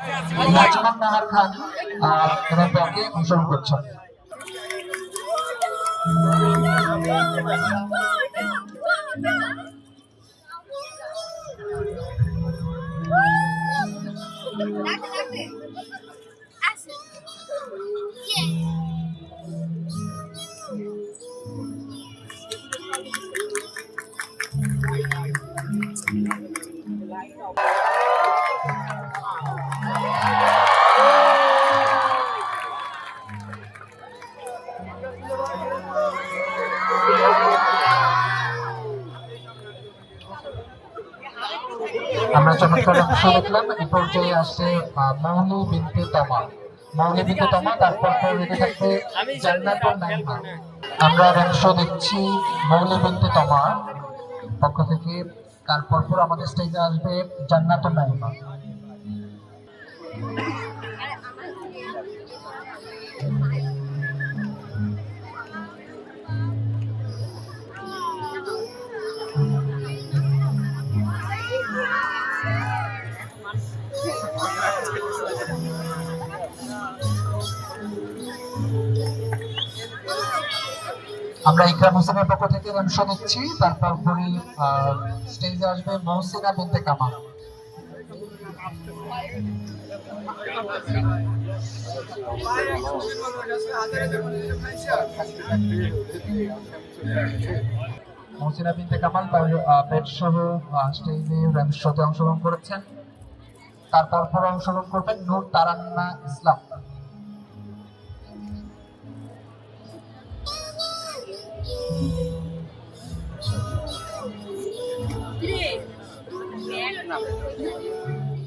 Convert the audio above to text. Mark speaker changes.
Speaker 1: নাহার খান এনার ব্যাগে অংশগ্রহণ করছেন।
Speaker 2: ডাকতে ডাকতে
Speaker 1: আমরা চমৎকার অংশ দেখলাম এই পর্যায়ে আসছে মৌলি বিনতে তামা। মৌলি বিনতে তামা, তারপর রেখে থাকবে জান্নাতুল নাইমা আমরা অংশ দেখছি মৌলি বিনতে তামা পক্ষ থেকে। তারপর পর আমাদের স্টেজে আসবে জান্নাতুল নাইমা আমরা ইকরাম হোসেনের পক্ষ থেকে অংশ নিচ্ছি তারপর পরে স্টেজে আসবে মহসিনা বিনতে কামাল। মহসিনা বিনতে কামাল তার বেড সহ স্টেজে র্যাম্প শোতে অংশগ্রহণ করেছেন। তারপর পর অংশগ্রহণ করবেন নূর তারান্না ইসলাম।
Speaker 2: Nam.